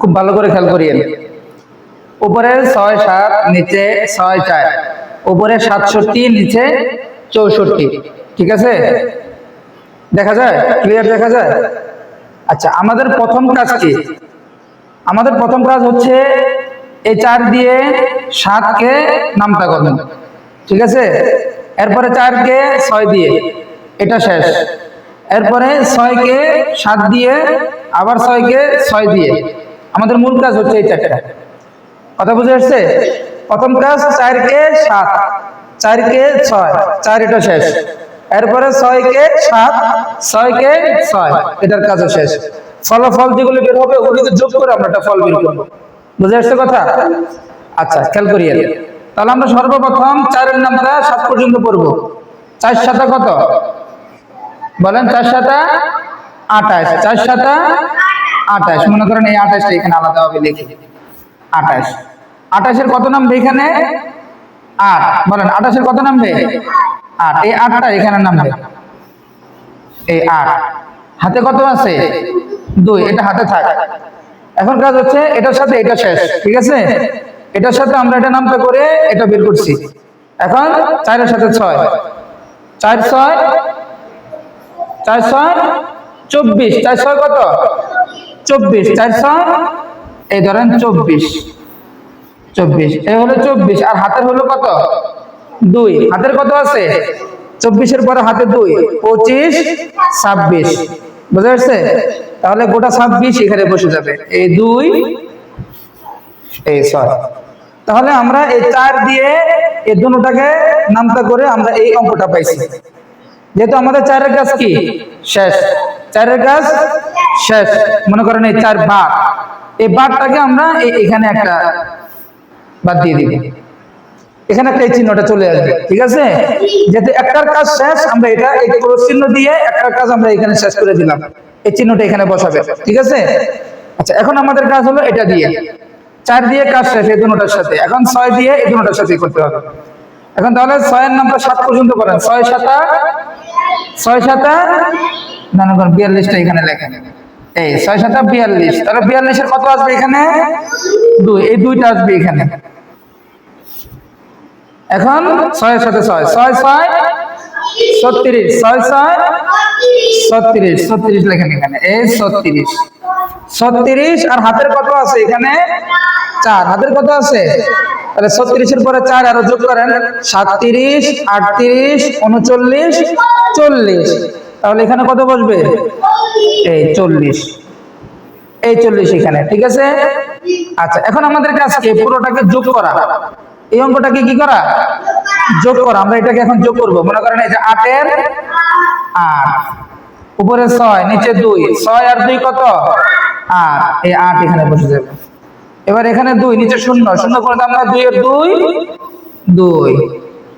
খুব ভালো করে খেয়াল করিয়েন উপরে ছয় সাত, নিচে ছয় চার। উপরে সাতষট্টি, নিচে চৌষট্টি। ঠিক আছে? দেখা যায়? ক্লিয়ার দেখা যায়? আচ্ছা আমাদের প্রথম কাজ কি? আমাদের প্রথম কাজ হচ্ছে এই চার দিয়ে সাতকে নামতা করবেন ঠিক আছে? এরপরে চারকে ছয় দিয়ে। এটা শেষ। এরপরে ছয়কে সাত দিয়ে, আবার ছয়কে ছয় দিয়ে। আমাদের মূল কাজ হচ্ছে এই চারটা। কথা বুঝে আসছে? প্রথম কাজ চারকে সাত, চারকে ছয়, চার এটা শেষ। এরপরে ছয়কে সাত, ছয়কে ছয়, এটার কাজও শেষ। ফলাফল যেগুলো বের হবে ওগুলিকে যোগ করে আমরা একটা ফল বের করব। বুঝে আসছে কথা? আচ্ছা খেয়াল করিয়ে তাহলে আমরা সর্বপ্রথম চারের নামটা সাত পর্যন্ত পড়ব। চার সাতা কত? বলেন, চার সাতা আঠাশ। চার সাতা আঠাশ। মনে করেন এই আঠাশটা এখানে আলাদা হবে লিখি। আঠাশ। আঠাশের কত নামবে এখানে? আট। বলেন, আঠাশের কত নামবে? আট। এই আটটা এখানে নামবে। এই আট। হাতে কত আছে? দুই। এটা হাতে থাক। এখন কাজ হচ্ছে এটার সাথে এটা শেষ, ঠিক আছে? এটার সাথে আমরা এটা নামটা করে এটা বের করছি। এখন চারের সাথে ছয়। চার ছয় চার ছয়, চব্বিশ। চার ছয় কত? চব্বিশ, চার ছয় এই ধরেন চব্বিশ। চব্বিশ এ হলো চব্বিশ, আর হাতের হলো কত? দুই। হাতের কত আছে? চব্বিশের পরে হাতে দুই। পঁচিশ, ছাব্বিশ। বুঝা যাচ্ছে তাহলে গোটা ছাব্বিশ এখানে বসে যাবে। এই দুই, এই ছয়। তাহলে আমরা এই চার দিয়ে এই দুটাকে নামতা করে আমরা এই অঙ্কটা পাইছি। যেহেতু আমাদের চারের কাজ কি? শেষ। চারের কাজ শেষ। মনে করেন এই চার বার এই বারটাকে আমরা এখানে একটা বাদ দিয়ে দিব। এখানে একটা এই চিহ্নটা চলে আসবে, ঠিক আছে? যেহেতু একটার কাজ শেষ, আমরা এটা এই ক্রস চিহ্ন দিয়ে একটার কাজ আমরা এখানে শেষ করে দিলাম। এই চিহ্নটা এখানে বসাবে, ঠিক আছে? আচ্ছা এখন আমাদের কাজ হলো এটা দিয়ে। চার দিয়ে কাজ শেষ, এই দুটার সাথে। এখন ছয় দিয়ে এই দুটার সাথে করতে হবে। এখন তাহলে ছয়ের নামটা সাত পর্যন্ত করেন। ছয় সাতা ছয় সাতা না না, বিয়াল্লিশটা এখানে লেখেন। এই ছয় সাতা বিয়াল্লিশ। তাহলে বিয়াল্লিশের কত আসবে এখানে? দুই। এই দুইটা আসবে এখানে। এখন ছয়ের সাথে ছয়। ছয় ছয় ছত্রিশ। ছয় ছয় ছত্রিশ। ছত্রিশ লেখেন এখানে। এই ছত্রিশ। ছত্রিশ আর হাতের কত আছে এখানে? চার। হাতের কত আছে? তাহলে ছত্রিশের পরে চার আরও যোগ করেন। সাতত্রিশ, আটত্রিশ, উনচল্লিশ, চল্লিশ। তাহলে এখানে কত বসবে? এই চল্লিশ। এই চল্লিশ এখানে, ঠিক আছে? আচ্ছা এখন আমাদের কাজ কি পুরোটাকে যোগ করা। এই অঙ্কটাকে কি করা? যোগ করা, আমরা এটাকে এখন যোগ করব। মনে করেন এই যে আটের আট, উপরে ছয়, নিচে দুই, ছয় আর দুই কত? আট, এই আট এখানে বসে যাবে। এবার এখানে দুই, নিচে শূন্য শূন্য করে না দুই এর দুই দুই।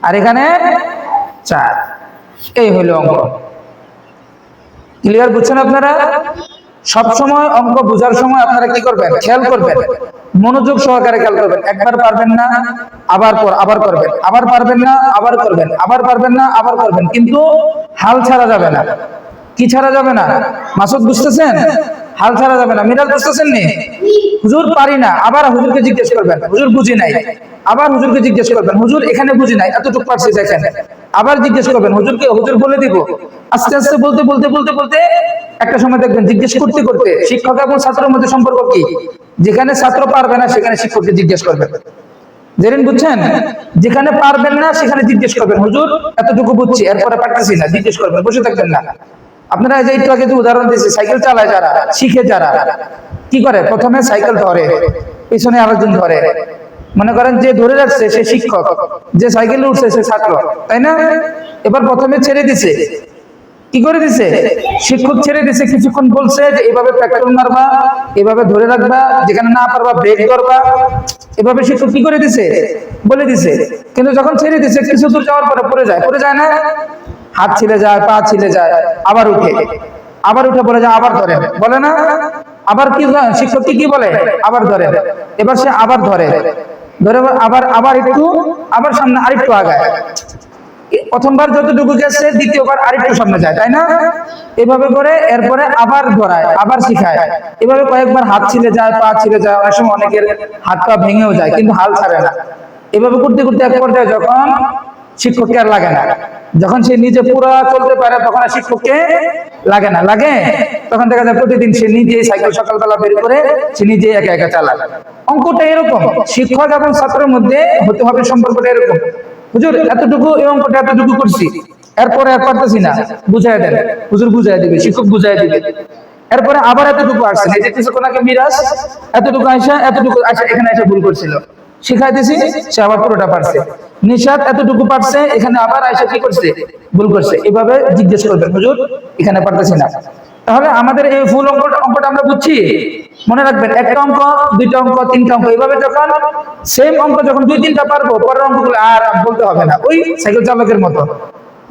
আর এখানে চার। এই হলো অঙ্ক। ক্লিয়ার বুঝছেন আপনারা? সব সময় অঙ্ক বোঝার সময় আপনারা কি করবেন? খেয়াল করবেন। মনোযোগ সহকারে খেয়াল করবেন। একবার পারবেন না, আবার পর আবার করবেন। আবার পারবেন না, আবার করবেন। আবার পারবেন না, আবার করবেন। কিন্তু হাল ছাড়া যাবে না। কি ছাড়া যাবে না? মাসুদ বুঝতেছেন? হাল ছাড়া যাবে না। মিরাজ বুঝতেছেন নি? হুজুর পারি না। আবার হুজুরকে জিজ্ঞেস করবেন। হুজুর বুঝি নাই। আবার হুজুরকে জিজ্ঞেস করবেন, হুজুর, এখানে বুঝি নাই। এতটুকু পারছি দেখেন। আবার জিজ্ঞেস করবেন, হুজুরকে, হুজুর বলে দিব? আস্তে আস্তে বলতে বলতে বলতে বলতে একটা সময় দেখবেন, জিজ্ঞেস করতে করতে শিক্ষক এবং ছাত্রের মধ্যে সম্পর্ক কি? যেখানে ছাত্র পারবে না, সেখানে শিক্ষককে জিজ্ঞেস করবেন। জেরিন বুঝছেন? যেখানে পারবেন না, সেখানে জিজ্ঞেস করবেন, হুজুর, এতটুকু বুঝছি, এরপরে পারতেছি না। জিজ্ঞেস করবেন, বসে থাকবেন না। আপনারা যে একটু আগে যে উদাহরণ দিয়েছি, সাইকেল চালায় যারা, শিখে যারা, কি করে? প্রথমে সাইকেল ধরে, পিছনে আরেকজন ধরে। মনে করেন যে ধরে রাখছে সে শিক্ষক, যে সাইকেলে উঠছে সে ছাত্র, তাই না? এবার প্রথমে ছেড়ে দিছে। কি করে দিছে? শিক্ষক ছেড়ে দিছে, কিছুক্ষণ বলছে যে এভাবে পেট্রোল মারবা, এভাবে ধরে রাখবা, যেখানে না পারবা ব্রেক করবা এভাবে শিক্ষক কি করে দিছে? বলে দিছে। কিন্তু যখন ছেড়ে দিছে, কিছু দূর যাওয়ার পরে পড়ে যায়। পড়ে যায় না? হাত ছিলে যায়, পা ছিলে যায়, আবার উঠে। আবার উঠে বলে যায় আবার ধরে। বলে না? আবার কি জানেন? শিক্ষক কি কি বলে? আবার ধরে। এবার সে আবার ধরে। ধরে আবার আবার একটু, আবার সামনে আরেকটু আগায়। প্রথমবার যতটুকু গেছে, দ্বিতীয়বার আরেকটু সামনে যায়, তাই না? এভাবে করে এরপরে আবার ধরায়, আবার শিখায়। এভাবে কয়েকবার হাত ছিলে যায়, পা ছিলে যায়, অনেক সময় অনেকের হাত পা ভেঙেও যায়, কিন্তু হাল ছাড়ে না। এভাবে করতে করতে এক পর্যায়ে যখন শিক্ষককে আর লাগে না। যখন সে নিজে পুরা চলতে পারে তখন আর শিক্ষককে লাগে না। লাগে? তখন দেখা যায় প্রতিদিন সে নিজে সাইকেল সকালবেলা বের করে সে নিজে একা একা চালায়। অঙ্কটা এরকম। শিক্ষক এবং ছাত্রের মধ্যে হতে হবে সম্পর্কটা এরকম। হুজুর এতটুকু এই অঙ্কটা এতটুকু করছি। এরপরে আর পারতেছি না। বুঝাই দেন। হুজুর বুঝাই দিবে শিক্ষক বুঝাই দিবে। এরপরে আবার এতটুকু আসছে। এই যে কিছুক্ষণ আগে মিরাজ এতটুকু আইসা এতটুকু আইসা এখানে এসে ভুল করছিল। শিখাই দিছি সে আবার পুরোটা পারছে। নিশাদ এতটুকু পারছে, এখানে আবার আইসা কি করছে? ভুল করছে। এভাবে জিজ্ঞেস করবেন, হুজুর, এখানে পারতেছি না। তাহলে আমাদের এই ফুল অঙ্কটা অঙ্কটা আমরা বুঝছি? মনে রাখবেন, একটা অঙ্ক, দুইটা অঙ্ক, তিনটা অঙ্ক এইভাবে যখন সেম অঙ্ক যখন দুই তিনটা পারব, পরের অঙ্কগুলো আর বলতে হবে না। ওই সাইকেল চালকের মতো।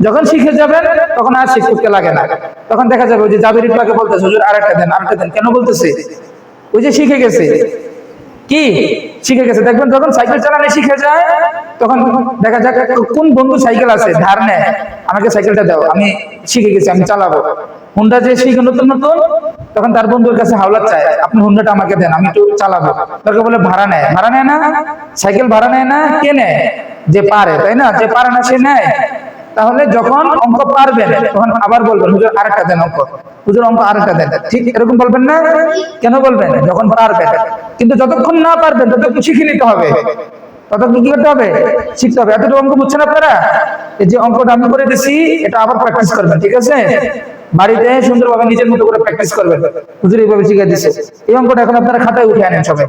যখন শিখে যাবেন, তখন আর শিক্ষককে লাগে না। তখন দেখা যাবে ওই যে জাবির ইকবালকে বলতেছে, হুজুর, আরেকটা দেন আরেকটা দেন। কেন বলতেছে? ওই যে শিখে গেছে। কি? শিখে গেছে। দেখবেন যখন সাইকেল চালানো শিখে যায়, তখন দেখা যাক কোন বন্ধু সাইকেল আছে। ধার নেয় আমাকে সাইকেলটা দাও, আমি শিখে গেছি, আমি চালাবো। হুন্ডা যে শিখে নতুন নতুন, তখন তার বন্ধুর কাছে হাওলাত চায়, আপনি হুন্ডাটা আমাকে দেন, আমি একটু চালাবো। তাকে বলে, ভাড়া নেয় ভাড়া নেয় না? সাইকেল ভাড়া নেয় না? কে নেয়? যে পারে। তাই না? যে পারে না, সে নেয়। তাহলে যখন অঙ্ক পারবেন, তখন আবার বলবেন, হুজুর আরেকটা দেন অঙ্ক। হুজুর অঙ্ক আরেকটা দেন। ঠিক এরকম বলবেন না? কেন বলবেন? যখন পারবেন। কিন্তু যতক্ষণ না পারবেন ততক্ষণ শিখে নিতে হবে। ততক্ষণ কি করতে হবে? শিখতে হবে। এতটুকু অঙ্ক বুঝছেন আপনারা? এই যে অঙ্কটা আমি করে দিছি, এটা আবার প্র্যাকটিস করবেন, ঠিক আছে? বাড়িতে সুন্দরভাবে নিজের মতো করে প্র্যাকটিস করবেন। হুজুর এইভাবে শিখে দিচ্ছে এই অঙ্কটা এখন আপনারা খাতায় উঠে আনেন সবাই।